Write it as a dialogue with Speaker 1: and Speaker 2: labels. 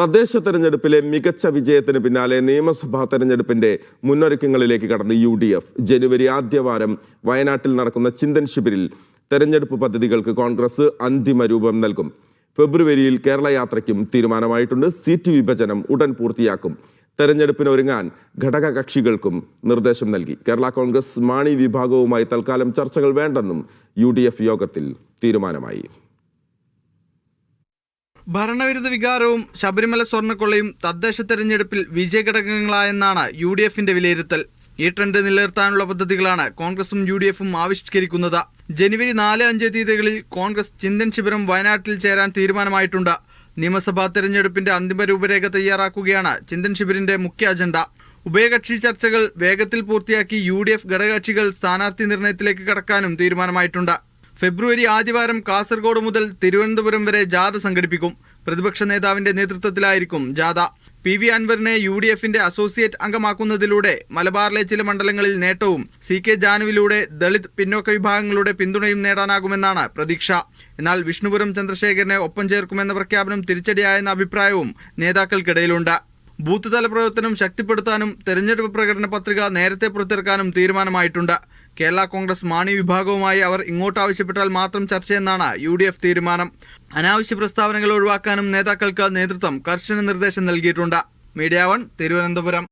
Speaker 1: തദ്ദേശ തെരഞ്ഞെടുപ്പിലെ മികച്ച വിജയത്തിന് പിന്നാലെ നിയമസഭാ തെരഞ്ഞെടുപ്പിന്റെ മുന്നൊരുക്കങ്ങളിലേക്ക് കടന്ന് യു ഡി എഫ്. ജനുവരി ആദ്യവാരം വയനാട്ടിൽ നടക്കുന്ന ചിന്തൻ ശിബിരിൽ തെരഞ്ഞെടുപ്പ് പദ്ധതികൾക്ക് കോൺഗ്രസ് അന്തിമ രൂപം നൽകും. ഫെബ്രുവരിയിൽ കേരള യാത്രയ്ക്കും തീരുമാനമായിട്ടുണ്ട്. സീറ്റ് വിഭജനം ഉടൻ പൂർത്തിയാക്കും. തെരഞ്ഞെടുപ്പിന് ഒരുങ്ങാൻ ഘടക കക്ഷികൾക്കും നിർദ്ദേശം നൽകി. കേരള കോൺഗ്രസ് മാണി വിഭാഗവുമായി തൽക്കാലം ചർച്ചകൾ വേണ്ടെന്നും യു യോഗത്തിൽ തീരുമാനമായി.
Speaker 2: ഭരണവിരുദ്ധ വികാരവും ശബരിമല സ്വർണക്കൊള്ളയും തദ്ദേശ തെരഞ്ഞെടുപ്പിൽ വിജയഘടകങ്ങളായെന്നാണ് യു ഡി എഫിന്റെ വിലയിരുത്തൽ. ഈ ട്രെൻഡ് നിലനിർത്താനുള്ള പദ്ധതികളാണ് കോൺഗ്രസും യു ഡി എഫും ആവിഷ്കരിക്കുന്നത്. ജനുവരി നാല് അഞ്ച് തീയതികളിൽ കോൺഗ്രസ് ചിന്തൻ ശിബിരം വയനാട്ടിൽ ചേരാൻ തീരുമാനമായിട്ടുണ്ട്. നിയമസഭാ തെരഞ്ഞെടുപ്പിന്റെ അന്തിമ രൂപരേഖ തയ്യാറാക്കുകയാണ് ചിന്തൻ ശിബിരിന്റെ മുഖ്യ അജണ്ട. ഉഭയകക്ഷി ചർച്ചകൾ വേഗത്തിൽ പൂർത്തിയാക്കി യു ഡി എഫ് ഘടകകക്ഷികൾ സ്ഥാനാർത്ഥി നിർണയത്തിലേക്ക് കടക്കാനും തീരുമാനമായിട്ടുണ്ട്. ഫെബ്രുവരി ആദ്യവാരം കാസർഗോഡ് മുതൽ തിരുവനന്തപുരം വരെ ജാഥ സംഘടിപ്പിക്കും. പ്രതിപക്ഷ നേതാവിന്റെ നേതൃത്വത്തിലായിരിക്കും ജാഥ. പി വി അൻവറിനെ യു ഡി എഫിന്റെ അസോസിയേറ്റ് അംഗമാക്കുന്നതിലൂടെ മലബാറിലെ ചില മണ്ഡലങ്ങളിൽ നേട്ടവും സി കെ ജാനുവിലൂടെ ദളിത് പിന്നോക്ക വിഭാഗങ്ങളുടെ പിന്തുണയും നേടാനാകുമെന്നാണ് പ്രതീക്ഷ. എന്നാൽ വിഷ്ണുപുരം ചന്ദ്രശേഖരനെ ഒപ്പം ചേർക്കുമെന്ന പ്രഖ്യാപനം തിരിച്ചടിയായെന്ന അഭിപ്രായവും നേതാക്കൾക്കിടയിലുണ്ട്. ബൂത്ത് തല പ്രവർത്തനം ശക്തിപ്പെടുത്താനും തെരഞ്ഞെടുപ്പ് പ്രകടന പത്രിക നേരത്തെ പുറത്തിറക്കാനും തീരുമാനമായിട്ടുണ്ട്. കേരള കോൺഗ്രസ് മാണി വിഭാഗവുമായി അവർ ഇങ്ങോട്ട് ആവശ്യപ്പെട്ടാൽ മാത്രം ചർച്ചയെന്നാണ് യു ഡി എഫ് തീരുമാനം. അനാവശ്യ പ്രസ്താവനകൾ ഒഴിവാക്കാനും നേതാക്കൾക്ക് നേതൃത്വം കർശന നിർദ്ദേശം നൽകിയിട്ടുണ്ട്. Media one Thiruvananthapuram.